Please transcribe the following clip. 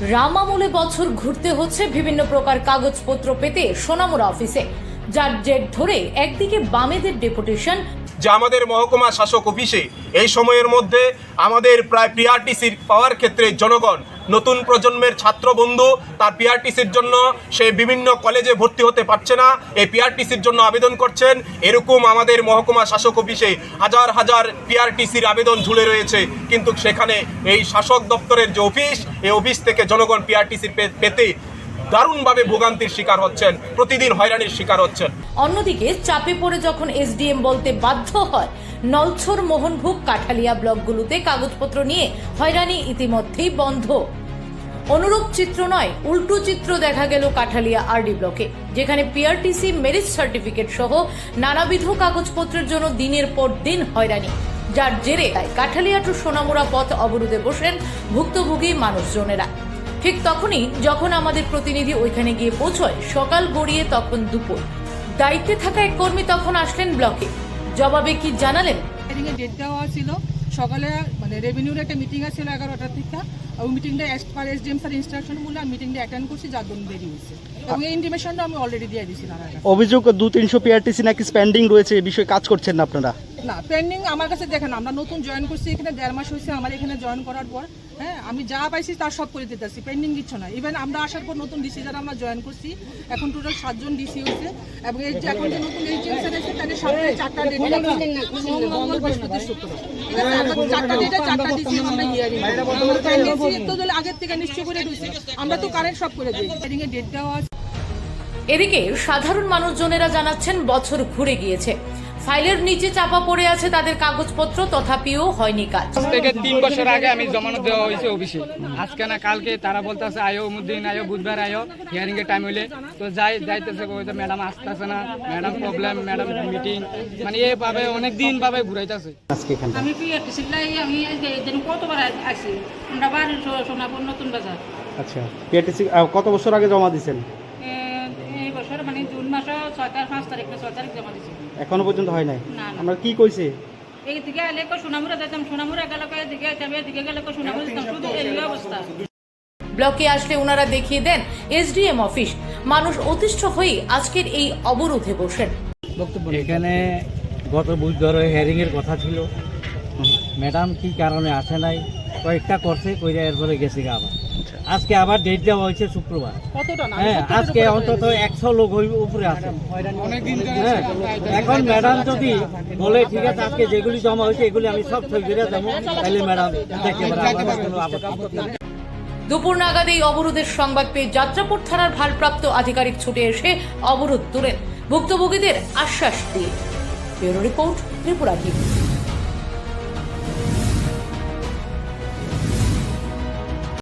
রামামূলে বছর ঘুরতে হচ্ছে বিভিন্ন প্রকার কাগজপত্র পেতে সোনামুড়া অফিসে। যার জেট ধরে একদিকে বামেদের ডেপুটেশন, যে আমাদের মহকুমা শাসক অফিসে, এই সময়ের মধ্যে আমাদের প্রায় পিআরটিসির পাওয়ার ক্ষেত্রে জনগণ নতুন প্রজন্মের ছাত্র বন্ধু তার পিআরটিসির জন্য সে বিভিন্ন কলেজে ভর্তি হতে পারছে না। এই পিআরটিসির জন্য আবেদন করছেন। এরকম আমাদের মহকুমা শাসক অফিসে হাজার হাজার পিআরটিসির আবেদন ঝুলে রয়েছে। কিন্তু সেখানে এই শাসক দপ্তরের যে অফিস, এই অফিস থেকে জনগণ পিআরটিসির পেতে দারুণভাবে ভোগান্তির শিকার হচ্ছেন, প্রতিদিন হয়রানির শিকার হচ্ছেন। অন্যদিকে চাপে পড়ে যখন এসডিএম বলতে বাধ্য হয়, নলছর মোহনভোগ কাঠালিয়া ব্লকগুলোতে কাগজপত্র নিয়ে হয়রানি ইতিমধ্যেই বন্ধ। অনুরূপ চিত্র নয়, উল্টো চিত্র দেখা গেল কাঠালিয়া আরডি ব্লকে, যেখানে পিআরটিসি মেরিট সার্টিফিকেট সহ নানাবিধ কাগজপত্রের জন্য দিনের পর দিন হয়রানি। যার জেরে কাঠালিয়া টু সোনামুড়া পথ অবরোধে বসেন ভুক্তভোগী মানুষজনেরা। ঠিক তখনই যখন আমাদের প্রতিনিধি ওইখানে গিয়ে পৌঁছয় সকাল গড়িয়ে তখন দুপুর। দায়িত্বে থাকা এক কর্মী তখন আসলেন ব্লকে। জবাবে কি জানালেন? ডেট দেওয়া ছিল। সকালে মানে রেভিনিউর একটা মিটিং ছিল এগারোটার থেকে ওই মিটিংটা as per S DM sir instruction বলে আমি মিটিংটা অ্যাটেন্ড করছি যার জন্য দেরি হয়েছে। এবং এই ইন্টিমেশনটা আমি অলরেডি দিয়ে দিয়েছি অভিযোগ দু তিনশো পিআরটিসি নাকি স্পেন্ডিং রয়েছে এই বিষয়ে কাজ করছেন না আপনারা? না পেন্ডিং আমার কাছে দেখেন আমরা নতুন জয়েন করছি এখানে দেড় মাস হয়েছে আমার এখানে জয়েন করার পর হ্যাঁ আমি যা পাইছি তার সব করে দিতেছি পেন্ডিং কিছু না। ইভেন আমরা আসার পর নতুন ডিসি যারা আমরা জয়েন করছি এখন টোটাল সাতজন ডিসি হয়েছে এবং এই যে এখন যে নতুন এই জিনিসটা এসেছে সপ্তাহে চারটা ডেট মঙ্গল বৃহস্পতি শুক্র ঠিক আছে আমরা চারটা ডেটে চারটা ডিসি আমরা হিয়ারিং তো আগের থেকে নিশ্চয় করে দিয়েছি। আমরা তো কারেন্ট সব করে দিই। হিয়ারিং এর ডেট দেওয়া আছে। এদিকে সাধারণ মানুষজনেরা জানাচ্ছেন বছর ঘুরে গিয়েছে। ফাইলের নিচে চাপা পড়ে আছে তাদের কাগজপত্র তথাপিও হয়নি কাজ। থেকে তিন বছর আগে আমি জমানো দেওয়া হয়েছে অফিসে। আজকে না কালকে তারা বলতেছে আয়ো মুদ্দিন আয়ো বুধবার আয়ো হিয়ারিং এর টাইম হইলে। তো যাই যাইতেছে কইতে ম্যাডাম আসতেছে না ম্যাডাম প্রবলেম ম্যাডাম মিটিং মানে এইভাবে অনেক দিন ভাবে ঘুরাইতেছে। আমি পিআরটি সিলাই আমি কতবার আসি আমরা বাড়ি সোনাপুর নতুন বাজার। আচ্ছা কত বছর আগে জমা দিয়েছেন বছর মানে জুন মাসের ছয় তারিখ পাঁচ তারিখ ছয় তারিখ জমা দিছি। এখনও পর্যন্ত হয় নাই? না। আমরা কি কইছে এই দিকে আলে কো সোনামুরা যেতাম সোনামুরা গেলে কো এদিকে যেতাম এদিকে গেলে কো সোনামুরা যেতাম শুধু এই অবস্থা ব্লকে আসলে ওনারা দেখিয়ে দেন এসডিএম অফিস। মানুষ অতিষ্ঠ হয়ে আজকের এই অবরোধে বসেন। এখানে গত বুধবার হেয়ারিং এর কথা ছিল। ম্যাডাম কি কারণে আসে নাই? কয়েকটা করছে কইরা এরপরে গেছে গা আবার। আজকে আবার ডেট দেওয়া হয়েছে শুক্রবার। হ্যাঁ আজকে অন্তত একশো লোক হই উপরে আছে। হ্যাঁ এখন ম্যাডাম যদি বলে ঠিক আছে আজকে যেগুলি জমা হয়েছে এগুলি আমি সব সই করে যাব তাহলে ম্যাডাম দেখতে পারে আমার কোনো আপত্তি নেই। দুপুর নাগাদ এই অবরোধের সংবাদ পেয়ে যাত্রাপুর থানার ভারপ্রাপ্ত আধিকারিক ছুটে এসে অবরোধ তুলেন। ভুক্তভোগীদের আশ্বাস দিয়ে ব্যুরো রিপোর্ট ত্রিপুরা টিভি।